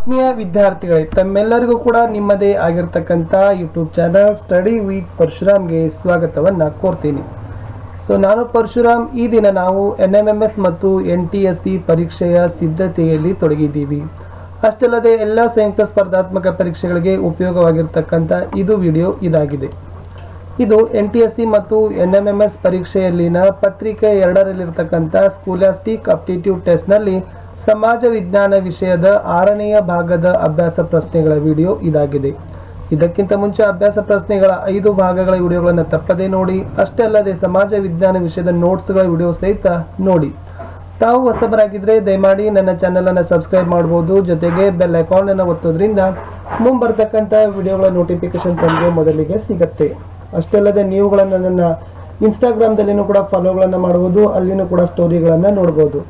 ಆತ್ಮೀಯ ವಿದ್ಯಾರ್ಥಿಗಳೇ, ತಮ್ಮೆಲ್ಲರಿಗೂ ಕೂಡ ನಿಮ್ಮದೇ ಆಗಿರ್ತಕ್ಕಂಥ ಯೂಟ್ಯೂಬ್ ಚಾನಲ್ ಸ್ಟಡಿ ವಿತ್ ಪರಶುರಾಮ್ಗೆ ಸ್ವಾಗತವನ್ನು ಕೋರ್ತೀನಿ. ಸೊ ನಾನು ಪರಶುರಾಮ್. ಈ ದಿನ ನಾವು ಎನ್ ಎಂ ಮತ್ತು ಎನ್ ಟಿ ಎಸ್ ಸಿ ಪರೀಕ್ಷೆಯ ಸಿದ್ಧತೆಯಲ್ಲಿ ತೊಡಗಿದ್ದೀವಿ. ಅಷ್ಟಲ್ಲದೆ ಎಲ್ಲ ಸಂಯುಕ್ತ ಸ್ಪರ್ಧಾತ್ಮಕ ಪರೀಕ್ಷೆಗಳಿಗೆ ಉಪಯೋಗವಾಗಿರ್ತಕ್ಕಂಥ ಇದು ವಿಡಿಯೋ ಇದಾಗಿದೆ. ಇದು ಎನ್ ಟಿ ಎಸ್ ಸಿ ಮತ್ತು ಎನ್ ಎಂ ಎಂ ಎಸ್ ಪರೀಕ್ಷೆಯಲ್ಲಿನ ಪತ್ರಿಕೆ ಎರಡರಲ್ಲಿರ್ತಕ್ಕಂಥ ಸ್ಕೂಲಾಸ್ಟಿಕ್ ಅಪ್ಟಿಟ್ಯೂಡ್ ಟೆಸ್ಟ್ನಲ್ಲಿ ಸಮಾಜ ವಿಜ್ಞಾನ ವಿಷಯದ ಆರನೆಯ ಭಾಗದ ಅಭ್ಯಾಸ ಪ್ರಶ್ನೆಗಳ ವಿಡಿಯೋ ಇದಾಗಿದೆ. ಇದಕ್ಕಿಂತ ಮುಂಚೆ ಅಭ್ಯಾಸ ಪ್ರಶ್ನೆಗಳ ಐದು ಭಾಗಗಳ ವಿಡಿಯೋಗಳನ್ನು ತಪ್ಪದೇ ನೋಡಿ, ಅಷ್ಟೇ ಅಲ್ಲದೆ ಸಮಾಜ ವಿಜ್ಞಾನ ವಿಷಯದ ನೋಟ್ಸ್ಗಳ ವಿಡಿಯೋ ಸಹಿತ ನೋಡಿ. ತಾವು ಹೊಸಬರಾಗಿದ್ದರೆ ದಯಮಾಡಿ ನನ್ನ ಚಾನಲನ್ನು ಸಬ್ಸ್ಕ್ರೈಬ್ ಮಾಡ್ಬೋದು. ಜೊತೆಗೆ ಬೆಲ್ ಅಕೌಂಟನ್ನು ಒತ್ತೋದ್ರಿಂದ ಮುಂಬರ್ತಕ್ಕಂಥ ವಿಡಿಯೋಗಳ ನೋಟಿಫಿಕೇಶನ್ ತಮಗೆ ಮೊದಲಿಗೆ ಸಿಗುತ್ತೆ. ಅಷ್ಟೇ ಅಲ್ಲದೆ ನೀವುಗಳನ್ನು ನನ್ನ ಇನ್ಸ್ಟಾಗ್ರಾಮ್ದಲ್ಲಿನೂ ಕೂಡ ಫಾಲೋಗಳನ್ನು ಮಾಡ್ಬೋದು. ಅಲ್ಲಿನೂ ಕೂಡ ಸ್ಟೋರಿಗಳನ್ನು ನೋಡ್ಬೋದು.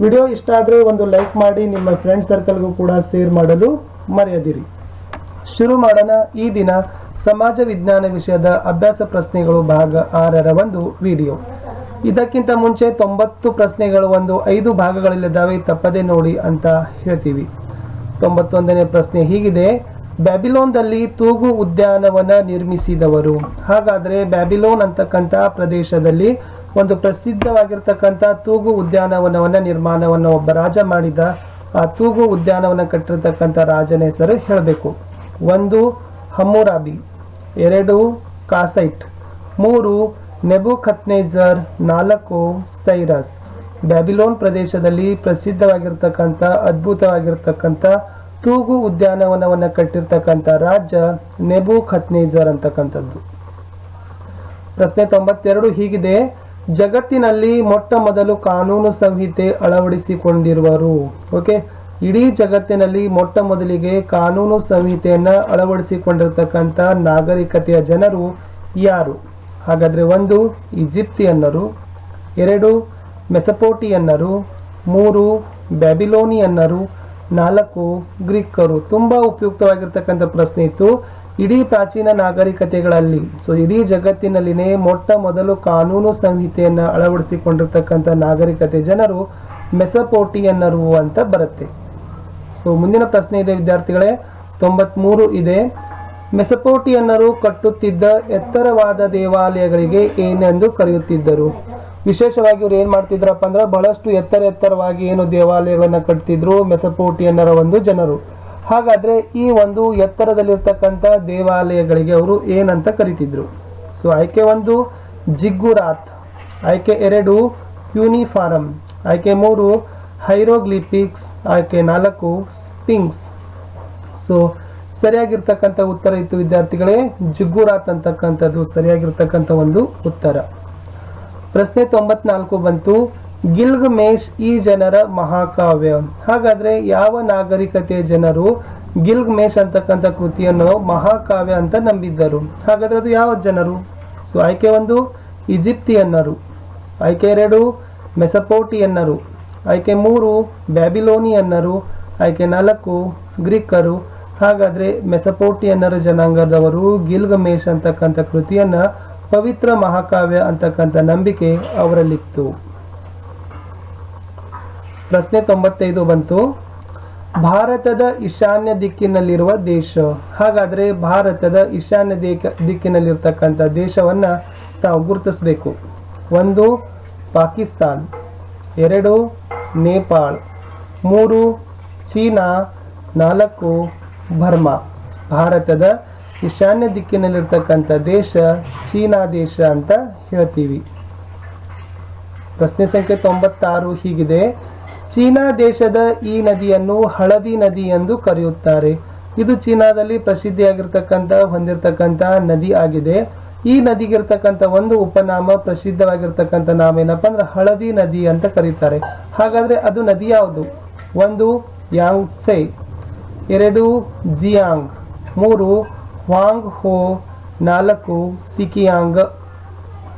ವಿಡಿಯೋ ಇಷ್ಟ ಆದರೆ ಒಂದು ಲೈಕ್ ಮಾಡಿ, ನಿಮ್ಮ ಫ್ರೆಂಡ್ ಸರ್ಕಲ್ಗೂ ಕೂಡ ಶೇರ್ ಮಾಡಲು ಮರೆಯದಿರಿ. ಶುರು ಮಾಡೋಣ ಈ ದಿನ ಸಮಾಜ ವಿಜ್ಞಾನ ವಿಷಯದ ಅಭ್ಯಾಸ ಪ್ರಶ್ನೆಗಳು ಭಾಗ ಆರರ ಒಂದು ವಿಡಿಯೋ. ಇದಕ್ಕಿಂತ ಮುಂಚೆ ತೊಂಬತ್ತು ಪ್ರಶ್ನೆಗಳು ಒಂದು ಐದು ಭಾಗಗಳಲ್ಲಿದ್ದಾವೆ, ತಪ್ಪದೆ ನೋಡಿ ಅಂತ ಹೇಳ್ತೀವಿ. ತೊಂಬತ್ತೊಂದನೇ ಪ್ರಶ್ನೆ ಹೀಗಿದೆ ಬ್ಯಾಬಿಲೋನ್ದಲ್ಲಿ ತೂಗು ಉದ್ಯಾನವನ ನಿರ್ಮಿಸಿದವರು. ಹಾಗಾದ್ರೆ ಬ್ಯಾಬಿಲೋನ್ ಅಂತಕ್ಕಂಥ ಪ್ರದೇಶದಲ್ಲಿ ಒಂದು ಪ್ರಸಿದ್ಧವಾಗಿರ್ತಕ್ಕಂಥ ತೂಗು ಉದ್ಯಾನವನವನ್ನ, ನಿರ್ಮಾಣವನ್ನು ಒಬ್ಬ ರಾಜ ಮಾಡಿದ ಆ ತೂಗು ಉದ್ಯಾನವನ ಕಟ್ಟಿರ್ತಕ್ಕಂಥ ರಾಜನ ಹೆಸರು ಹೇಳಬೇಕು. ಒಂದು ಹಮ್ಮುರಾಬಿ ಎರಡು ಕಾಸೈಟ್, ಮೂರು ನೆಬುಖತ್ನೇಜರ್ ನಾಲ್ಕು ಸೈರಸ್. ಬ್ಯಾಬಿಲೋನ್ ಪ್ರದೇಶದಲ್ಲಿ ಪ್ರಸಿದ್ಧವಾಗಿರ್ತಕ್ಕಂಥ, ಅದ್ಭುತವಾಗಿರ್ತಕ್ಕಂಥ ತೂಗು ಉದ್ಯಾನವನವನ್ನು ಕಟ್ಟಿರ್ತಕ್ಕಂಥ ರಾಜ ನೆಬು ಖತ್ನೇಜರ್ ಅಂತಕ್ಕಂಥದ್ದು. ಪ್ರಶ್ನೆ ತೊಂಬತ್ತೆರಡು ಹೀಗಿದೆ. ಜಗತ್ತಿನಲ್ಲಿ ಮೊಟ್ಟ ಮೊದಲು ಕಾನೂನು ಸಂಹಿತೆ ಅಳವಡಿಸಿಕೊಂಡಿರುವರು. ಓಕೆ ಇಡೀ ಜಗತ್ತಿನಲ್ಲಿ ಮೊಟ್ಟ ಮೊದಲಿಗೆ ಕಾನೂನು ಸಂಹಿತೆಯನ್ನ ಅಳವಡಿಸಿಕೊಂಡಿರ್ತಕ್ಕಂಥ ನಾಗರಿಕತೆಯ ಜನರು ಯಾರು? ಹಾಗಾದ್ರೆ ಒಂದು, ಈಜಿಪ್ತಿಯನ್ನರು, ಎರಡು, ಮೆಸಪೋಟಿಯನ್ನರು, ಮೂರು, ಬ್ಯಾಬಿಲೋನಿಯನ್ನರು, ನಾಲ್ಕು, ಗ್ರೀಕರು. ತುಂಬಾ ಉಪಯುಕ್ತವಾಗಿರ್ತಕ್ಕಂಥ ಪ್ರಶ್ನೆ ಇತ್ತು. ಇಡೀ ಪ್ರಾಚೀನ ನಾಗರಿಕತೆಗಳಲ್ಲಿ, ಸೊ ಇಡೀ ಜಗತ್ತಿನಲ್ಲಿನೇ ಮೊಟ್ಟ ಮೊದಲು ಕಾನೂನು ಸಂಹಿತೆಯನ್ನ ಅಳವಡಿಸಿಕೊಂಡಿರ್ತಕ್ಕಂಥ ನಾಗರಿಕತೆ ಜನರು ಮೆಸಪೋಟಿಯನ್ನರು ಅಂತ ಬರುತ್ತೆ. ಸೊ ಮುಂದಿನ ಪ್ರಶ್ನೆ ಇದೆ ವಿದ್ಯಾರ್ಥಿಗಳೇ, ತೊಂಬತ್ಮೂರು ಇದೆ. ಮೆಸಪೋಟಿಯನ್ನರು ಕಟ್ಟುತ್ತಿದ್ದ ಎತ್ತರವಾದ ದೇವಾಲಯಗಳಿಗೆ ಏನೆಂದು ಕರೆಯುತ್ತಿದ್ದರು? ವಿಶೇಷವಾಗಿ ಇವ್ರು ಏನು ಮಾಡ್ತಿದ್ರಪ್ಪ ಅಂದ್ರೆ, ಬಹಳಷ್ಟು ಎತ್ತರ ಎತ್ತರವಾಗಿ ಏನು ದೇವಾಲಯಗಳನ್ನ ಕಟ್ತಿದ್ರು ಮೆಸಪೋಟಿಯನ್ನರ ಒಂದು ಜನರು. ಹಾಗಾದ್ರೆ ಈ ಒಂದು ಎತ್ತರದಲ್ಲಿರ್ತಕ್ಕಂಥ ದೇವಾಲಯಗಳಿಗೆ ಅವರು ಏನಂತ ಕರಿತಿದ್ರು? ಸೊ ಆಯ್ಕೆ ಒಂದು, ಜಿಗ್ಗುರಾತ್, ಆಯ್ಕೆ ಎರಡು, ಯೂನಿಫಾರಂ, ಆಯ್ಕೆ ಮೂರು, ಹೈರೋಗ್ಲಿಪಿಕ್ಸ್, ಆಯ್ಕೆ ನಾಲ್ಕು ಸ್ಪಿಂಗ್ಸ್ ಸೊ ಸರಿಯಾಗಿರ್ತಕ್ಕಂಥ ಉತ್ತರ ಇತ್ತು ವಿದ್ಯಾರ್ಥಿಗಳೇ, ಜಿಗ್ಗುರಾತ್ ಅಂತಕ್ಕಂಥದ್ದು ಸರಿಯಾಗಿರ್ತಕ್ಕಂಥ ಒಂದು ಉತ್ತರ. ಪ್ರಶ್ನೆ ತೊಂಬತ್ನಾಲ್ಕು ಬಂತು. ಗಿಲ್ಗ್ ಮೇಷ್ ಈ ಜನರ ಮಹಾಕಾವ್ಯ. ಹಾಗಾದ್ರೆ ಯಾವ ನಾಗರಿಕತೆಯ ಜನರು ಗಿಲ್ಗ್ ಮೇಷ್ ಅಂತಕ್ಕಂಥ ಕೃತಿಯನ್ನು ಮಹಾಕಾವ್ಯ ಅಂತ ನಂಬಿದ್ದರು? ಹಾಗಾದ್ರೆ ಅದು ಯಾವ ಜನರು? ಸೊ, ಆಯ್ಕೆ ಒಂದು, ಈಜಿಪ್ತಿಯನ್ನರು. ಆಯ್ಕೆ ಎರಡು, ಮೆಸಪೋಟಿಯನ್ನರು. ಆಯ್ಕೆ ಮೂರು, ಬ್ಯಾಬಿಲೋನಿಯನ್ನರು. ಆಯ್ಕೆ ನಾಲ್ಕು, ಗ್ರೀಕರು. ಹಾಗಾದ್ರೆ ಮೆಸಪೋಟಿಯನ್ನರ ಜನಾಂಗದವರು ಗಿಲ್ಗ್ ಮೇಷ್ ಅಂತಕ್ಕಂಥ ಕೃತಿಯನ್ನ ಪವಿತ್ರ ಮಹಾಕಾವ್ಯ ಅಂತಕ್ಕಂಥ ನಂಬಿಕೆ ಅವರಲ್ಲಿತ್ತು. ಪ್ರಶ್ನೆ ತೊಂಬತ್ತೈದು ಬಂತು. ಭಾರತದ ಈಶಾನ್ಯ ದಿಕ್ಕಿನಲ್ಲಿರುವ ದೇಶ. ಹಾಗಾದ್ರೆ ಭಾರತದ ಈಶಾನ್ಯ ದಿಕ್ಕ ದಿಕ್ಕಿನಲ್ಲಿರ್ತಕ್ಕಂಥ ದೇಶವನ್ನ ತಾವು ಗುರುತಿಸಬೇಕು. ಒಂದು, ಪಾಕಿಸ್ತಾನ್. ಎರಡು, ನೇಪಾಳ್. ಮೂರು, ಚೀನಾ. ನಾಲ್ಕು, ಬರ್ಮಾ. ಭಾರತದ ಈಶಾನ್ಯ ದಿಕ್ಕಿನಲ್ಲಿರ್ತಕ್ಕಂಥ ದೇಶ ಚೀನಾ ದೇಶ ಅಂತ ಹೇಳ್ತೀವಿ. ಪ್ರಶ್ನೆ ಸಂಖ್ಯೆ ತೊಂಬತ್ತಾರು ಹೀಗಿದೆ. ಚೀನಾ ದೇಶದ ಈ ನದಿಯನ್ನು ಹಳದಿ ನದಿ ಎಂದು ಕರೆಯುತ್ತಾರೆ. ಇದು ಚೀನಾದಲ್ಲಿ ಪ್ರಸಿದ್ಧಿಯಾಗಿರ್ತಕ್ಕಂಥ, ಹೊಂದಿರತಕ್ಕಂಥ ನದಿ ಆಗಿದೆ. ಈ ನದಿಗಿರ್ತಕ್ಕಂಥ ಒಂದು ಉಪನಾಮ, ಪ್ರಸಿದ್ಧವಾಗಿರ್ತಕ್ಕಂಥ ನಾಮ ಏನಪ್ಪ ಅಂದ್ರೆ ಹಳದಿ ನದಿ ಅಂತ ಕರೀತಾರೆ. ಹಾಗಾದ್ರೆ ಅದು ನದಿ ಯಾವುದು? ಒಂದು, ಯಾಂಗ್ಸೆ. ಎರಡು, ಜಿಯಾಂಗ್. ಮೂರು ವಾಂಗ್ ಹೋ ನಾಲ್ಕು, ಸಿಕಿಯಾಂಗ್.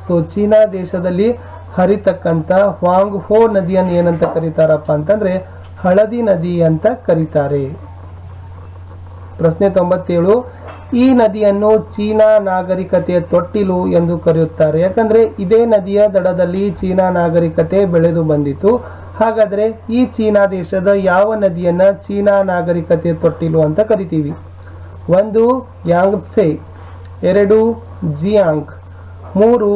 ಸೊ ಚೀನಾ ದೇಶದಲ್ಲಿ ಹರಿತಕ್ಕಂಥ ವಾಂಗ್ ಹೋ ನದಿಯನ್ನು ಏನಂತ ಕರೀತಾರಪ್ಪ ಅಂತಂದ್ರೆ ಹಳದಿ ನದಿ ಅಂತ ಕರೀತಾರೆ. ಪ್ರಶ್ನೆ ತೊಂಬತ್ತೇಳು, ಈ ನದಿಯನ್ನು ಚೀನಾ ನಾಗರಿಕತೆಯ ತೊಟ್ಟಿಲು ಎಂದು ಕರೆಯುತ್ತಾರೆ. ಯಾಕಂದ್ರೆ ಇದೇ ನದಿಯ ದಡದಲ್ಲಿ ಚೀನಾ ನಾಗರಿಕತೆ ಬೆಳೆದು ಬಂದಿತು ಹಾಗಾದ್ರೆ ಈ ಚೀನಾ ದೇಶದ ಯಾವ ನದಿಯನ್ನ ಚೀನಾ ನಾಗರಿಕತೆಯ ತೊಟ್ಟಿಲು ಅಂತ ಕರಿತೀವಿ? ಒಂದು, ಯಾಂಗ್ಸೆ, ಎರಡು, ಜಿಯಾಂಗ್, ಮೂರು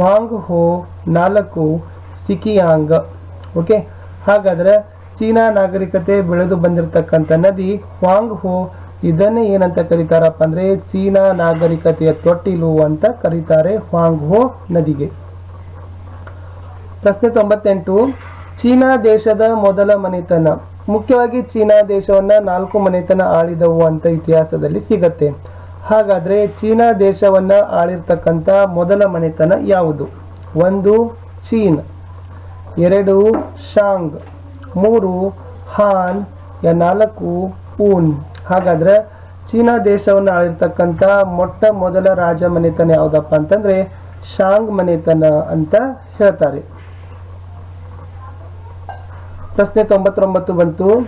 ವಾಂಗ್ ಹೋ ನಾಲ್ಕು ಸಿಕಿಯಾಂಗ್. ಓಕೆ ಹಾಗಾದ್ರೆ ಚೀನಾ ನಾಗರಿಕತೆ ಬೆಳೆದು ಬಂದಿರತಕ್ಕಂಥ ನದಿ ವಾಂಗ್ ಹೋ ಇದನ್ನೇ ಏನಂತ ಕರೀತಾರಪ್ಪ ಅಂದ್ರೆ ಚೀನಾ ನಾಗರಿಕತೆಯ ತೊಟ್ಟಿಲು ಅಂತ ಕರೀತಾರೆ ವಾಂಗ್ ಹೋ ನದಿಗೆ. ಪ್ರಶ್ನೆ ತೊಂಬತ್ತೆಂಟು, ಚೀನಾ ದೇಶದ ಮೊದಲ ಮನೆತನ. ಮುಖ್ಯವಾಗಿ ಚೀನಾ ದೇಶವನ್ನ ನಾಲ್ಕು ಮನೆತನ ಆಳಿದವು ಅಂತ ಇತಿಹಾಸದಲ್ಲಿ ಸಿಗತ್ತೆ. ಹಾಗಾದ್ರೆ ಚೀನಾ ದೇಶವನ್ನ ಆಳಿರ್ತಕ್ಕಂಥ ಮೊದಲ ಮನೆತನ ಯಾವುದು? ಒಂದು ಚೀನ್, ಎರಡು ಶಾಂಗ್, ಮೂರು ಹಾನ್, ಯ ನಾಲ್ಕು ಊನ್ ಹಾಗಾದ್ರೆ ಚೀನಾ ದೇಶವನ್ನು ಆಳಿರ್ತಕ್ಕಂಥ ಮೊಟ್ಟ ಮೊದಲ ರಾಜ ಮನೆತನ ಯಾವುದಪ್ಪ ಅಂತಂದ್ರೆ ಶಾಂಗ್ ಮನೆತನ ಅಂತ ಹೇಳ್ತಾರೆ. ಪ್ರಶ್ನೆ ತೊಂಬತ್ತೊಂಬತ್ತು ಬಂತು.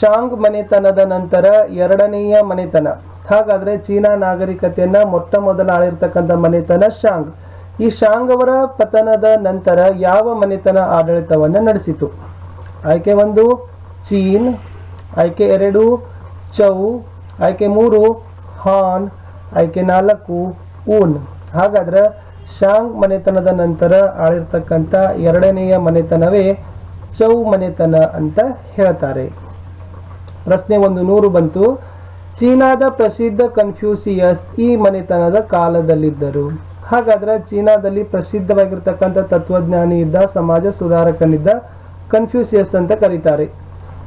ಶಾಂಗ್ ಮನೆತನದ ನಂತರ ಎರಡನೆಯ ಮನೆತನ. ಹಾಗಾದ್ರೆ ಚೀನಾ ನಾಗರಿಕತೆಯನ್ನ ಮೊಟ್ಟ ಮೊದಲ ಆಳಿರ್ತಕ್ಕಂಥ ಮನೆತನ ಶಾಂಗ್. ಈ ಶಾಂಗವರ ಪತನದ ನಂತರ ಯಾವ ಮನೆತನ ಆಡಳಿತವನ್ನು ನಡೆಸಿತು? ಆಯ್ಕೆ ಒಂದು, ಚೀನ್. ಆಯ್ಕೆ ಎರಡು, ಚೌ. ಆಯ್ಕೆ ಮೂರು, ಹಾನ್. ಆಯ್ಕೆ ನಾಲ್ಕು, ಊನ್. ಹಾಗಾದ್ರೆ ಶಾಂಗ್ ಮನೆತನದ ನಂತರ ಆಳಿರ್ತಕ್ಕಂಥ ಎರಡನೆಯ ಮನೆತನವೇ ಚೌ ಮನೆತನ ಅಂತ ಹೇಳ್ತಾರೆ. ಪ್ರಶ್ನೆ ಒಂದು, ನೂರು ಬಂತು. ಚೀನಾದ ಪ್ರಸಿದ್ಧ ಕನ್ಫ್ಯೂಸಿಯಸ್ ಈ ಮನೆತನದ ಕಾಲದಲ್ಲಿದ್ದರು. ಹಾಗಾದ್ರೆ ಚೀನಾದಲ್ಲಿ ಪ್ರಸಿದ್ಧವಾಗಿರ್ತಕ್ಕಂಥ ತತ್ವಜ್ಞಾನಿ ಇದ್ದ, ಸಮಾಜ ಸುಧಾರಕನಿದ್ದ ಕನ್ಫ್ಯೂಸಿಯಸ್ ಅಂತ ಕರೀತಾರೆ.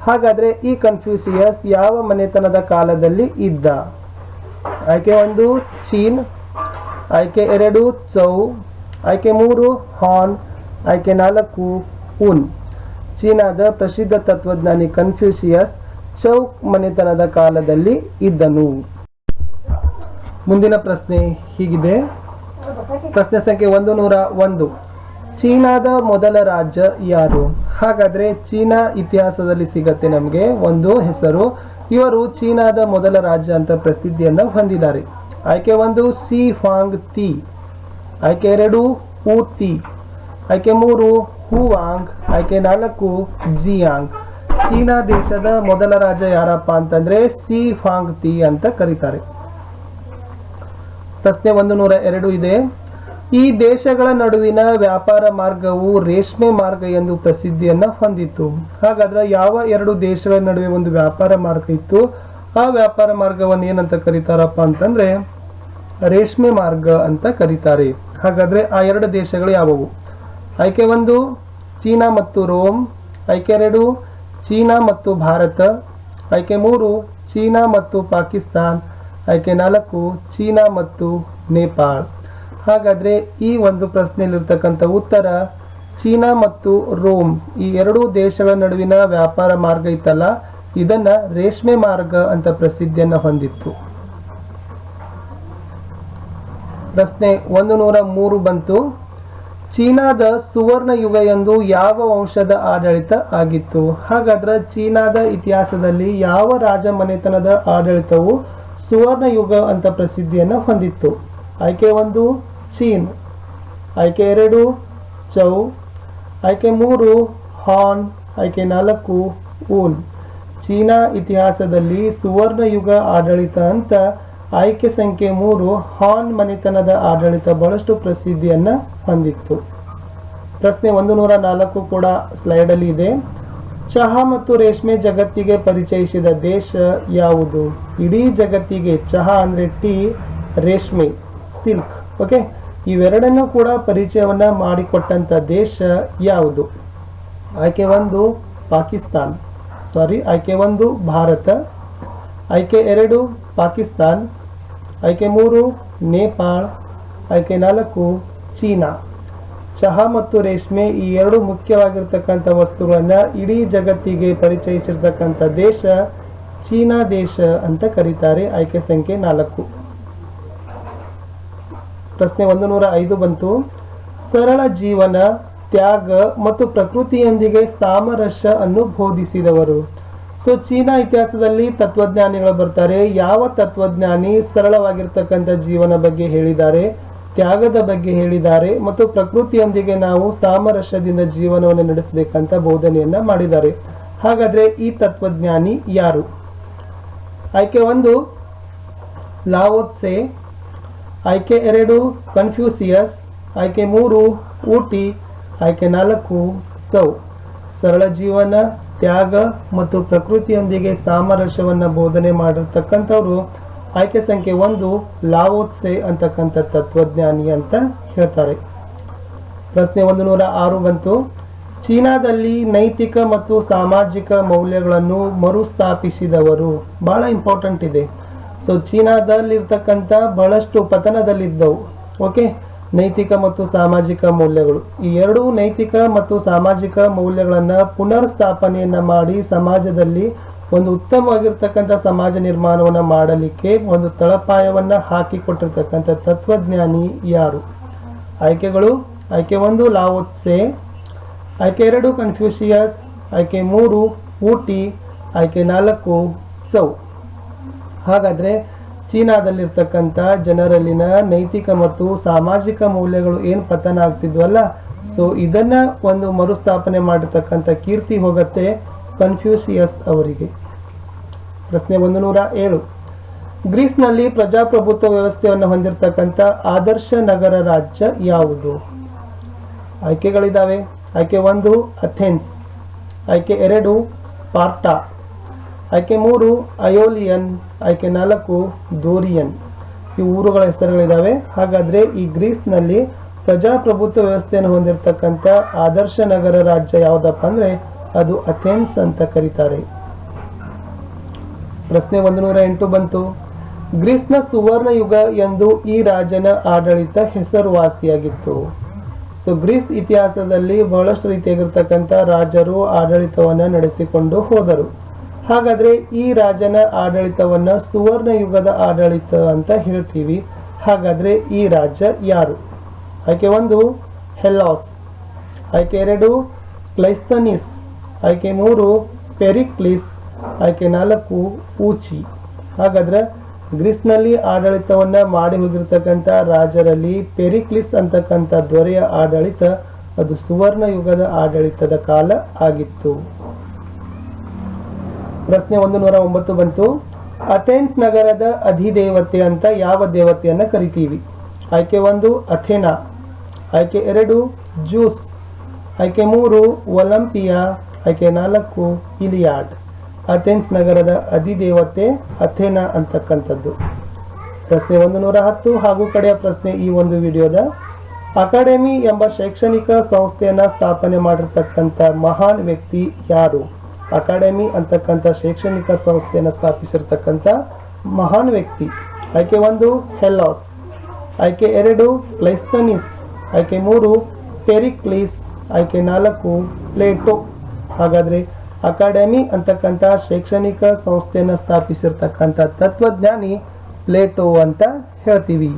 ಹಾಗಾದ್ರೆ ಈ ಕನ್ಫ್ಯೂಸಿಯಸ್ ಯಾವ ಮನೆತನದ ಕಾಲದಲ್ಲಿ ಇದ್ದ? ಆಯ್ಕೆ ಒಂದು, ಚೀನ್. ಆಯ್ಕೆ ಎರಡು ಚೌ ಆಯ್ಕೆ ಮೂರು, ಹಾನ್. ಆಯ್ಕೆ ನಾಲ್ಕು, ಉನ್. ಚೀನಾದ ಪ್ರಸಿದ್ಧ ತತ್ವಜ್ಞಾನಿ ಕನ್ಫ್ಯೂಸಿಯಸ್ ಚೌಕ್ ಮನೆತನದ ಕಾಲದಲ್ಲಿ ಇದ್ದನು. ಮುಂದಿನ ಪ್ರಶ್ನೆ ಹೀಗಿದೆ. ಪ್ರಶ್ನೆ ಸಂಖ್ಯೆ ಒಂದು ನೂರ ಒಂದು. ಚೀನಾದ ಮೊದಲ ರಾಜ್ಯ ಯಾರು? ಹಾಗಾದ್ರೆ ಚೀನಾ ಇತಿಹಾಸದಲ್ಲಿ ಸಿಗತ್ತೆ ನಮಗೆ ಒಂದು ಹೆಸರು. ಇವರು ಚೀನಾದ ಮೊದಲ ರಾಜ್ಯ ಅಂತ ಪ್ರಸಿದ್ಧಿಯನ್ನು ಹೊಂದಿದ್ದಾರೆ. ಆಯ್ಕೆ ಒಂದು, ಸಿ ಫಾಂಗ್ ತಿ. ಆಯ್ಕೆ ಎರಡು, ಹೂ ತಿ. ಆಯ್ಕೆ ಮೂರು ಹೂವಾಂಗ್ ಆಯ್ಕೆ ನಾಲ್ಕು, ಜಿಯಾಂಗ್. ಚೀನಾ ದೇಶದ ಮೊದಲ ರಾಜ ಯಾರಪ್ಪ ಅಂತಂದ್ರೆ ಸಿ ಫಾಂಗ್ ತಿ ಅಂತ ಕರೀತಾರೆ. ಪ್ರಶ್ನೆ ಒಂದು ನೂರ ಎರಡು ಇದೆ. ಈ ದೇಶಗಳ ನಡುವಿನ ವ್ಯಾಪಾರ ಮಾರ್ಗವು ರೇಷ್ಮೆ ಮಾರ್ಗ ಎಂದು ಪ್ರಸಿದ್ಧಿಯನ್ನ ಹೊಂದಿತ್ತು. ಹಾಗಾದ್ರೆ ಯಾವ ಎರಡು ದೇಶಗಳ ನಡುವೆ ಒಂದು ವ್ಯಾಪಾರ ಮಾರ್ಗ ಇತ್ತು? ಆ ವ್ಯಾಪಾರ ಮಾರ್ಗವನ್ನು ಏನಂತ ಕರೀತಾರಪ್ಪ ಅಂತಂದ್ರೆ ರೇಷ್ಮೆ ಮಾರ್ಗ ಅಂತ ಕರೀತಾರೆ. ಹಾಗಾದ್ರೆ ಆ ಎರಡು ದೇಶಗಳು ಯಾವುವು? ಆಯ್ಕೆ ಒಂದು, ಚೀನಾ ಮತ್ತು ರೋಮ್. ಆಯ್ಕೆ ಎರಡು, ಚೀನಾ ಮತ್ತು ಭಾರತ. ಆಯ್ಕೆ ಮೂರು, ಚೀನಾ ಮತ್ತು ಪಾಕಿಸ್ತಾನ್. ಆಯ್ಕೆ ನಾಲ್ಕು ಚೀನಾ ಮತ್ತು ನೇಪಾಳ. ಹಾಗಾದ್ರೆ ಈ ಒಂದು ಪ್ರಶ್ನೆಯಲ್ಲಿರ್ತಕ್ಕಂಥ ಉತ್ತರ ಚೀನಾ ಮತ್ತು ರೋಮ್. ಈ ಎರಡೂ ದೇಶಗಳ ನಡುವಿನ ವ್ಯಾಪಾರ ಮಾರ್ಗ ಇತ್ತಲ್ಲ, ಇದನ್ನ ರೇಷ್ಮೆ ಮಾರ್ಗ ಅಂತ ಪ್ರಸಿದ್ಧಿಯನ್ನ ಹೊಂದಿತ್ತು. ಪ್ರಶ್ನೆ ಒಂದು ನೂರ ಮೂರು ಬಂತು. ಚೀನಾದ ಸುವರ್ಣ ಯುಗ ಎಂದು ಯಾವ ವಂಶದ ಆಡಳಿತ ಆಗಿತ್ತು? ಹಾಗಾದ್ರೆ ಚೀನಾದ ಇತಿಹಾಸದಲ್ಲಿ ಯಾವ ರಾಜ ಮನೆತನದ ಆಡಳಿತವು ಸುವರ್ಣ ಯುಗ ಅಂತ ಪ್ರಸಿದ್ಧಿಯನ್ನು ಹೊಂದಿತ್ತು. ಆಯ್ಕೆ ಒಂದು, ಚೀನ್. ಆಯ್ಕೆ ಎರಡು, ಚೌ. ಆಯ್ಕೆ ಮೂರು, ಹಾನ್. ಆಯ್ಕೆ ನಾಲ್ಕು, ಊನ್. ಚೀನಾ ಇತಿಹಾಸದಲ್ಲಿ ಸುವರ್ಣ ಯುಗ ಆಡಳಿತ ಅಂತ ಆಯ್ಕೆ ಸಂಖ್ಯೆ ಮೂರು, ಹಾನ್ ಮನೆತನದ ಆಡಳಿತ ಬಹಳಷ್ಟು ಪ್ರಸಿದ್ಧಿಯನ್ನು ಹೊಂದಿತ್ತು. ಪ್ರಶ್ನೆ ಒಂದು ನೂರ ನಾಲ್ಕು ಕೂಡ ಸ್ಲೈಡಲ್ಲಿ ಇದೆ. ಚಹಾ ಮತ್ತು ರೇಷ್ಮೆ ಜಗತ್ತಿಗೆ ಪರಿಚಯಿಸಿದ ದೇಶ ಯಾವುದು? ಇಡೀ ಜಗತ್ತಿಗೆ ಚಹಾ ಅಂದ್ರೆ ಟೀ, ರೇಷ್ಮೆ, ಸಿಲ್ಕ್, ಓಕೆ? ಇವೆರಡನ್ನೂ ಕೂಡ ಪರಿಚಯವನ್ನ ಮಾಡಿಕೊಟ್ಟಂಥ ದೇಶ ಯಾವುದು? ಆಯ್ಕೆ ಒಂದು, ಪಾಕಿಸ್ತಾನ್. ಸಾರಿ ಆಯ್ಕೆ ಒಂದು, ಭಾರತ. ಆಯ್ಕೆ ಎರಡು, ಪಾಕಿಸ್ತಾನ್. ಆಯ್ಕೆ ಮೂರು, ನೇಪಾಳ. ಆಯ್ಕೆ ನಾಲ್ಕು, ಚೀನಾ. ಚಹಾ ಮತ್ತು ರೇಷ್ಮೆ ಈ ಎರಡು ಮುಖ್ಯವಾಗಿರ್ತಕ್ಕಂಥ ವಸ್ತುಗಳನ್ನ ಇಡೀ ಜಗತ್ತಿಗೆ ಪರಿಚಯಿಸಿರ್ತಕ್ಕಂಥ ದೇಶ ಚೀನಾ ದೇಶ ಅಂತ ಕರೀತಾರೆ. ಆಯ್ಕೆ ಸಂಖ್ಯೆ ನಾಲ್ಕು. ಪ್ರಶ್ನೆ ಒಂದು ನೂರ ಐದು ಬಂತು. ಸರಳ ಜೀವನ, ತ್ಯಾಗ ಮತ್ತು ಪ್ರಕೃತಿಯೊಂದಿಗೆ ಸಾಮರಸ್ಯ ಅನ್ನು ಬೋಧಿಸಿದವರು. ಸೊ, ಚೀನಾ ಇತಿಹಾಸದಲ್ಲಿ ತತ್ವಜ್ಞಾನಿಗಳು ಬರ್ತಾರೆ. ಯಾವ ತತ್ವಜ್ಞಾನಿ ಸರಳವಾಗಿರ್ತಕ್ಕಂಥ ಜೀವನ ಬಗ್ಗೆ ಹೇಳಿದ್ದಾರೆ? ತ್ಯಾಗದ ಬಗ್ಗೆ ಹೇಳಿದ್ದಾರೆ ಮತ್ತು ಪ್ರಕೃತಿಯೊಂದಿಗೆ ನಾವು ಸಾಮರಸ್ಯದಿಂದ ಜೀವನವನ್ನು ನಡೆಸಬೇಕಂತ ಬೋಧನೆಯನ್ನ ಮಾಡಿದ್ದಾರೆ. ಹಾಗಾದ್ರೆ ಈ ತತ್ವಜ್ಞಾನಿ ಯಾರು? ಆಯ್ಕೆ ಒಂದು, ಲಾವೋತ್ಸೆ. ಆಯ್ಕೆ ಎರಡು, ಕನ್ಫ್ಯೂಸಿಯಸ್. ಆಯ್ಕೆ ಮೂರು, ಊಟಿ. ಆಯ್ಕೆ ನಾಲ್ಕು ಚೌ ಸರಳ ಜೀವನ, ತ್ಯಾಗ ಮತ್ತು ಪ್ರಕೃತಿಯೊಂದಿಗೆ ಸಾಮರಸ್ಯವನ್ನು ಬೋಧನೆ ಮಾಡಿರ್ತಕ್ಕಂಥವ್ರು ಆಯ್ಕೆ ಸಂಖ್ಯೆ ಒಂದು, ಲಾವೋತ್ಸೆ ಅಂತಕ್ಕಂಥ ತತ್ವಜ್ಞಾನಿ ಅಂತ ಹೇಳ್ತಾರೆ. ಪ್ರಶ್ನೆ ಒಂದು ನೂರ ಆರು ಬಂತು. ಚೀನಾದಲ್ಲಿ ನೈತಿಕ ಮತ್ತು ಸಾಮಾಜಿಕ ಮೌಲ್ಯಗಳನ್ನು ಮರುಸ್ಥಾಪಿಸಿದವರು ಬಹಳ ಇಂಪಾರ್ಟೆಂಟ್ ಇದೆ. ಸೊ ಚೀನಾದಲ್ಲಿರ್ತಕ್ಕಂಥ ಬಹಳಷ್ಟು ಪತನದಲ್ಲಿದ್ದವು. ಓಕೆ ನೈತಿಕ ಮತ್ತು ಸಾಮಾಜಿಕ ಮೌಲ್ಯಗಳು. ಈ ಎರಡೂ ನೈತಿಕ ಮತ್ತು ಸಾಮಾಜಿಕ ಮೌಲ್ಯಗಳನ್ನು ಪುನರ್ ಸ್ಥಾಪನೆಯನ್ನ ಮಾಡಿ ಸಮಾಜದಲ್ಲಿ ಒಂದು ಉತ್ತಮವಾಗಿರ್ತಕ್ಕಂಥ ಸಮಾಜ ನಿರ್ಮಾಣವನ್ನು ಮಾಡಲಿಕ್ಕೆ ಒಂದು ತಳಪಾಯವನ್ನ ಹಾಕಿಕೊಟ್ಟಿರ್ತಕ್ಕಂಥ ತತ್ವಜ್ಞಾನಿ ಯಾರು? ಆಯ್ಕೆಗಳು, ಆಯ್ಕೆ ಒಂದು, ಲಾವೋತ್ಸೆ, ಆಯ್ಕೆ ಎರಡು, ಕನ್ಫ್ಯೂಷಿಯಸ್, ಆಯ್ಕೆ ಮೂರು, ಊಟಿ, ಆಯ್ಕೆ ನಾಲ್ಕು, ಚೌ. ಹಾಗಾದ್ರೆ ಚೀನಾದಲ್ಲಿರ್ತಕ್ಕಂಥ ಜನರಲ್ಲಿನ ನೈತಿಕ ಮತ್ತು ಸಾಮಾಜಿಕ ಮೌಲ್ಯಗಳು ಏನು ಪತನ ಆಗ್ತಿದ್ವಲ್ಲ? ಸೊ ಇದನ್ನ ಒಂದು ಮರುಸ್ಥಾಪನೆ ಮಾಡಿರ್ತಕ್ಕಂಥ ಕೀರ್ತಿ ಹೋಗುತ್ತೆ. ಕನ್ಫ್ಯೂಷಿಯಸ್ ಅವರಿಗೆ. ಪ್ರಶ್ನೆ ಒಂದು ನೂರ ಏಳು. ಗ್ರೀಸ್ನಲ್ಲಿ ಪ್ರಜಾಪ್ರಭುತ್ವ ವ್ಯವಸ್ಥೆಯನ್ನು ಹೊಂದಿರತಕ್ಕಂಥ ಆದರ್ಶ ನಗರ ರಾಜ್ಯ ಯಾವುದು? ಆಯ್ಕೆಗಳಿದ್ದಾವೆ ಆಯ್ಕೆ ಒಂದು, ಅಥೆನ್ಸ್. ಆಯ್ಕೆ ಎರಡು, ಸ್ಪಾರ್ಟಾ. ಆಯ್ಕೆ ಮೂರು ಅಯೋಲಿಯನ್ ಆಯ್ಕೆ ನಾಲ್ಕು, ದೋರಿಯನ್. ಈ ಊರುಗಳ ಹೆಸರುಗಳಿದ್ದಾವೆ ಹಾಗಾದ್ರೆ ಈ ಗ್ರೀಸ್ನಲ್ಲಿ ಪ್ರಜಾಪ್ರಭುತ್ವ ವ್ಯವಸ್ಥೆಯನ್ನು ಹೊಂದಿರತಕ್ಕಂಥ ಆದರ್ಶ ನಗರ ರಾಜ್ಯ ಯಾವುದಪ್ಪ ಅಂದ್ರೆ ಅದು ಅಥೆನ್ಸ್ ಅಂತ ಕರೀತಾರೆ. ಪ್ರಶ್ನೆ ಒಂದು ನೂರ ಎಂಟು ಬಂತು. ಗ್ರೀಸ್ನ ಸುವರ್ಣ ಯುಗ ಎಂದು ಈ ರಾಜನ ಆಡಳಿತ ಹೆಸರುವಾಸಿಯಾಗಿತ್ತು. ಸೊ, ಗ್ರೀಸ್ ಇತಿಹಾಸದಲ್ಲಿ ಬಹಳಷ್ಟು ರೀತಿಯಾಗಿರ್ತಕ್ಕಂಥ ರಾಜರು ಆಡಳಿತವನ್ನ ನಡೆಸಿಕೊಂಡು ಹೋದರು. ಹಾಗಾದ್ರೆ ಈ ರಾಜನ ಆಡಳಿತವನ್ನ ಸುವರ್ಣ ಯುಗದ ಆಡಳಿತ ಅಂತ ಹೇಳ್ತೀವಿ. ಹಾಗಾದ್ರೆ ಈ ರಾಜ್ಯ ಯಾರು? ಆಯ್ಕೆ ಒಂದು ಹೆಲ್ಲಾಸ್ ಆಯ್ಕೆ ಎರಡು, ಕ್ಲೈಸ್ತನಿಸ್. ಆಯ್ಕೆ ಮೂರು, ಪೆರಿಕ್ಲಿಸ್ ಆಯ್ಕೆ ನಾಲ್ಕು ಊಚಿ ಹಾಗಾದ್ರೆ ಗ್ರೀಸ್ನಲ್ಲಿ ಆಡಳಿತವನ್ನ ಮಾಡಿ ಹೋಗಿರ್ತಕ್ಕಂಥ ರಾಜರಲ್ಲಿ ಪೆರಿಕ್ಲಿಸ್ ಅಂತಕ್ಕಂಥ ದೊರೆಯ ಆಡಳಿತ ಅದು ಸುವರ್ಣ ಯುಗದ ಆಡಳಿತದ ಕಾಲ ಆಗಿತ್ತು. ಪ್ರಶ್ನೆ ಒಂದು ನೂರ ಒಂಬತ್ತು ಬಂತು. ಅಥೆನ್ಸ್ ನಗರದ ಅಧಿದೇವತೆ ಅಂತ ಯಾವ ದೇವತೆಯನ್ನ ಕರಿತೀವಿ? ಆಯ್ಕೆ ಒಂದು, ಅಥೆನಾ. ಆಯ್ಕೆ ಎರಡು, ಜ್ಯೂಸ್. ಆಯ್ಕೆ ಮೂರು, ಒಲಂಪಿಯಾ. ಆಯ್ಕೆ ನಾಲ್ಕು ಇಲಿಯಾಡ್. ಅಥೆನ್ಸ್ ನಗರದ ಅಧಿದೇವತೆ ಅಥೆನಾ ಅಂತಕ್ಕಂಥದ್ದು. ಪ್ರಶ್ನೆ ಒಂದು ನೂರ ಹತ್ತು ಹಾಗೂ ಕಡೆಯ ಪ್ರಶ್ನೆ ಈ ಒಂದು ವಿಡಿಯೋದ. ಅಕಾಡೆಮಿ ಎಂಬ ಶೈಕ್ಷಣಿಕ ಸಂಸ್ಥೆಯನ್ನು ಸ್ಥಾಪನೆ ಮಾಡಿರ್ತಕ್ಕಂಥ ಮಹಾನ್ ವ್ಯಕ್ತಿ ಯಾರು? ಅಕಾಡೆಮಿ ಅಂತಕ್ಕಂಥ ಶೈಕ್ಷಣಿಕ ಸಂಸ್ಥೆಯನ್ನು ಸ್ಥಾಪಿಸಿರ್ತಕ್ಕಂಥ ಮಹಾನ್ ವ್ಯಕ್ತಿ. ಆಯ್ಕೆ ಒಂದು, ಹೆಲ್ಲಾಸ್. ಆಯ್ಕೆ ಎರಡು ಕ್ಲೈಸ್ತನಿಸ್ ಆಯ್ಕೆ ಮೂರು, ಪೆರಿಕ್ಲೀಸ್. ಆಯ್ಕೆ ನಾಲ್ಕು, ಪ್ಲೇಟೋ. ಹಾಗಾದ್ರೆ ಅಕಾಡೆಮಿ ಅಂತಕ್ಕಂಥ ಶೈಕ್ಷಣಿಕ ಸಂಸ್ಥೆಯನ್ನು ಸ್ಥಾಪಿಸಿರ್ತಕ್ಕಂಥ ತತ್ವಜ್ಞಾನಿ ಪ್ಲೇಟೋ ಅಂತ ಹೇಳ್ತೀವಿ.